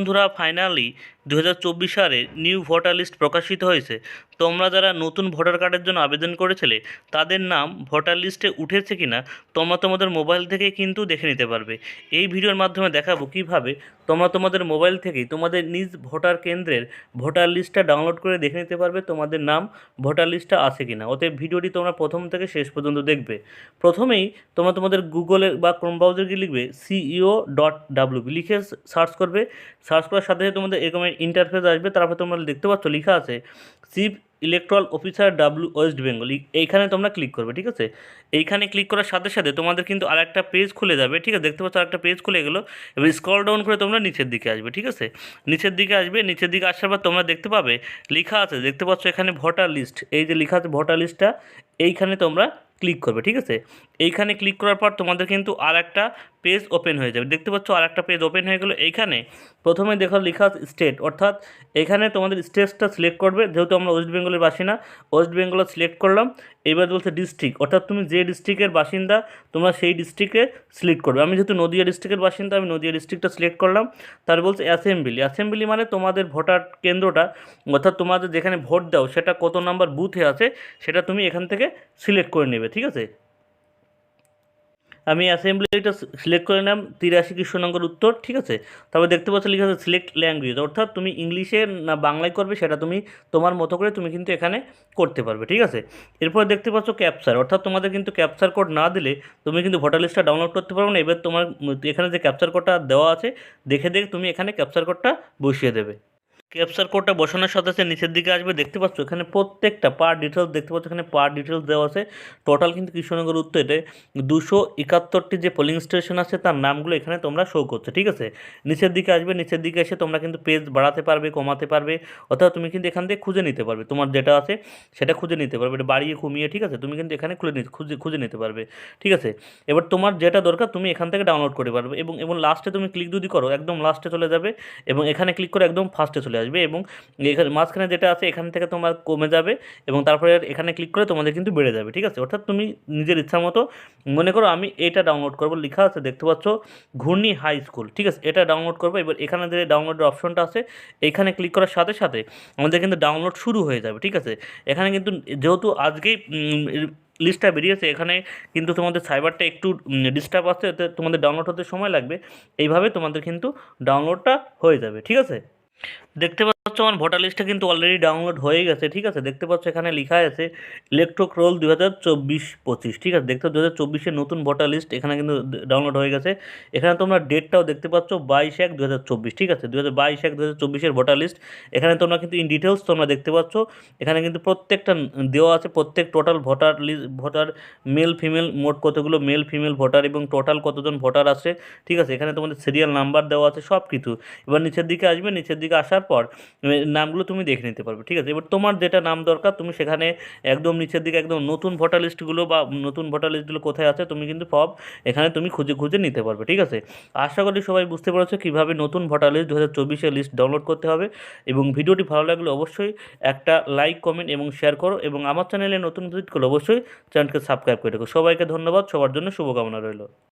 বন্ধুরা ফাইনালি দু হাজার চব্বিশ সালে নিউ ভোটার লিস্ট প্রকাশিত হয়েছে। তোমরা যারা নতুন ভোটার কার্ডের জন্য আবেদন করেছিলে, তাদের নাম ভোটার লিস্টে উঠেছে কি না তোমরা তোমাদের মোবাইল থেকে কিন্তু দেখে নিতে পারবে। এই ভিডিওর মাধ্যমে দেখাবো কীভাবে তোমরা তোমাদের মোবাইল থেকেই তোমাদের নিজ ভোটার কেন্দ্রের ভোটার লিস্টটা ডাউনলোড করে দেখে নিতে পারবে তোমাদের নাম, ভোটার লিস্টটা আছে কি না অতএব ভিডিওটি তোমরা প্রথম থেকে শেষ পর্যন্ত দেখবে। প্রথমেই তোমরা তোমাদের গুগলে বা ক্রোম ব্রাউজারে গিয়ে লিখবে সিইও ডট ডাব্লিউ লিখে সার্চ করবে। সার্চ করার সাথে সাথে তোমাদের এরকম ইন্টারফেস আসবে, তারপর তোমরা দেখতে পাচ্ছ লেখা আছে chief electoral officer W West Bengal এইখানে তোমরা ক্লিক করবে, ঠিক আছে? এইখানে ক্লিক করার সাথে সাথে তোমাদের কিন্তু আরেকটা পেজ খুলে যাবে, ঠিক আছে? দেখতে পাচ্ছ আরেকটা পেজ খুলে গেলো, এবার স্ক্রল ডাউন করে তোমরা নিচের দিকে আসবে, ঠিক আছে? নিচের দিকে আসবে, নিচের দিকে আসার পর তোমরা দেখতে পাবে, লেখা আছে, দেখতে পাচ্ছ এখানে ভোটার লিস্ট এই যে লেখা আছে ভোটার লিস্টটা এইখানে তোমরা ক্লিক করবে, ঠিক আছে? এইখানে ক্লিক করার পর তোমাদের কিন্তু আর একটা পেজ ওপেন হয়ে যাবে। দেখতে পাচ্ছ আর একটা পেজ ওপেন হয়ে গেলো এইখানে। প্রথমে দেখো লেখা স্টেট অর্থাৎ এখানে তোমাদের স্টেটসটা সিলেক্ট করবে, যেহেতু আমরা ওয়েস্ট বেঙ্গলের বাসিন্দা ওয়েস্ট বেঙ্গল সিলেক্ট করলাম, এবার বলছে ডিস্ট্রিক্ট অর্থাৎ তুমি যে ডিস্ট্রিক্টের বাসিন্দা, তোমরা সেই ডিস্ট্রিক্টে সিলেক্ট করবে। আমি যেহেতু নদিয়া ডিস্ট্রিক্টের বাসিন্দা, আমি নদিয়া ডিস্ট্রিক্টটা সিলেক্ট করলাম, তার বলছে অ্যাসেম্বলি অ্যাসেম্বলি মানে তোমাদের ভোটার কেন্দ্রটা, অর্থাৎ তোমাদের যেখানে ভোট দাও, সেটা কত নাম্বার বুথে আছে, সেটা তুমি এখান থেকে সিলেক্ট করে নেবে, ঠিক আছে? আমি অ্যাসেম্বলিটা সিলেক্ট করে নিলাম, তিরাশি কৃষ্ণনগর উত্তর, ঠিক আছে? তারপর দেখতে পাচ্ছ লেখা আছে সিলেক্ট ল্যাঙ্গুয়েজ অর্থাৎ তুমি ইংলিশে না বাংলায় করবে সেটা তুমি তোমার মতো করে তুমি কিন্তু এখানে করতে পারবে, ঠিক আছে? এরপর দেখতে পাচ্ছ ক্যাপচার অর্থাৎ তোমাদের কিন্তু ক্যাপচার কোড না দিলে তুমি কিন্তু ভোটার লিস্টটা ডাউনলোড করতে পারবে না, এবার তোমার, এখানে যে ক্যাপচার কোডটা দেওয়া আছে, দেখে দেখে তুমি এখানে ক্যাপচার কোডটা বসিয়ে দেবে। ক্যাপচার কোডটা বসানোর সাথে সাথে নিচের দিকে আসবে। দেখতে পাচ্ছ এখানে প্রত্যেকটা পার ডিটেলস দেখতে পাচ্ছ এখানে পার ডিটেলস দেওয়া আছে। টোটাল কিন্তু কৃষ্ণনগর উত্তরে দুশো একাত্তরটি যে পোলিং স্টেশন আছে, তার নামগুলো এখানে তোমরা শো করছে, ঠিক আছে? নিচের দিকে আসবে, নিচের দিকে এসে তোমরা কিন্তু পেজ বাড়াতে পারবে, কমাতে পারবে, অর্থাৎ তুমি কিন্তু এখান থেকে খুঁজে নিতে পারবে। তোমার যেটা আছে, সেটা খুঁজে নিতে পারবে। এটা বাড়িয়ে কমিয়ে ঠিক আছে? তুমি কিন্তু এখানে খুলে খুঁজে খুঁজে নিতে পারবে, ঠিক আছে? এবার তোমার যেটা দরকার, তুমি এখান থেকে ডাউনলোড করে পারবে এবং এবং লাস্টে তুমি ক্লিক যদি করো, একদম লাস্টে চলে যাবে এবং এখানে ক্লিক করে একদম ফার্স্টে চলে আসবে এবং এখানে মাঝখানে যেটা আছে, এখান থেকে তোমার কমে যাবে এবং তারপরে এখানে ক্লিক করে তোমাদের কিন্তু বেড়ে যাবে, ঠিক আছে? অর্থাৎ তুমি নিজের ইচ্ছা মতো মনে করো আমি এটা ডাউনলোড করব, লেখা আছে দেখতে পাচ্ছ, ঘূর্ণি হাই স্কুল ঠিক আছে? এটা ডাউনলোড করব, এবার এখানে যে ডাউনলোডের অপশনটা আছে, এখানে ক্লিক করার সাথে সাথে আমাদের কিন্তু ডাউনলোড শুরু হয়ে যাবে, ঠিক আছে? এখানে কিন্তু যেহেতু আজকেই লিস্টটা বেরিয়েছে, এখানে কিন্তু তোমাদের সাইবারটা একটু ডিস্টার্ব আসছে, এতে তোমাদের ডাউনলোড হতে সময় লাগবে, এইভাবে তোমাদের কিন্তু ডাউনলোডটা হয়ে যাবে, ঠিক আছে? দেখতে পাচ্ছ আমার ভোটার লিস্টটা কিন্তু অলরেডি ডাউনলোড হয়ে গেছে, ঠিক আছে? দেখতে পাচ্ছ এখানে লেখা আছে ইলেকট্রোক রোল দু হাজার চব্বিশ পঁচিশ, ঠিক আছে? দেখতে দু হাজার চব্বিশের নতুন ভোটার লিস্ট এখানে কিন্তু ডাউনলোড হয়ে গেছে। এখানে তোমরা ডেটটাও দেখতে পাচ্ছ বাইশ এক দু হাজার চব্বিশ, ঠিক আছে? দু হাজার বাইশ এক দু হাজার চব্বিশের ভোটার লিস্ট এখানে তোমরা কিন্তু ইন ডিটেলস তোমরা দেখতে পাচ্ছ। এখানে কিন্তু প্রত্যেকটা দেওয়া আছে, প্রত্যেক total voter list voter male female মোট কতগুলো মেল ফিমেল ভোটার এবং টোটাল কতজন ভোটার আছে, ঠিক আছে? এখানে তোমাদের সিরিয়াল নাম্বার দেওয়া আছে সব কিছু এবার নিচের দিকে আসবে, নিচের দিকে আসার পর নামগুলো তুমি দেখে নিতে পারবে, ঠিক আছে? এবার তোমার যেটা নাম দরকার, তুমি সেখানে একদম নিচের দিকে একদম নতুন ভোটার লিস্টগুলো বা নতুন ভোটার লিস্টগুলো কোথায় আছে, তুমি কিন্তু সব এখানে তুমি খুঁজে খুঁজে নিতে পারবে, ঠিক আছে? আশা করি সবাই বুঝতে পেরেছ কীভাবে নতুন ভোটার লিস্ট দু হাজার চব্বিশের লিস্ট ডাউনলোড করতে হবে এবং ভিডিওটি ভালো লাগলে অবশ্যই একটা লাইক কমেন্ট এবং শেয়ার করো এবং আমার চ্যানেলে নতুন ভিজিট করলে অবশ্যই চ্যানেলকে সাবস্ক্রাইব করে রেখো। সবাইকে ধন্যবাদ, সবার জন্য শুভকামনা রইল।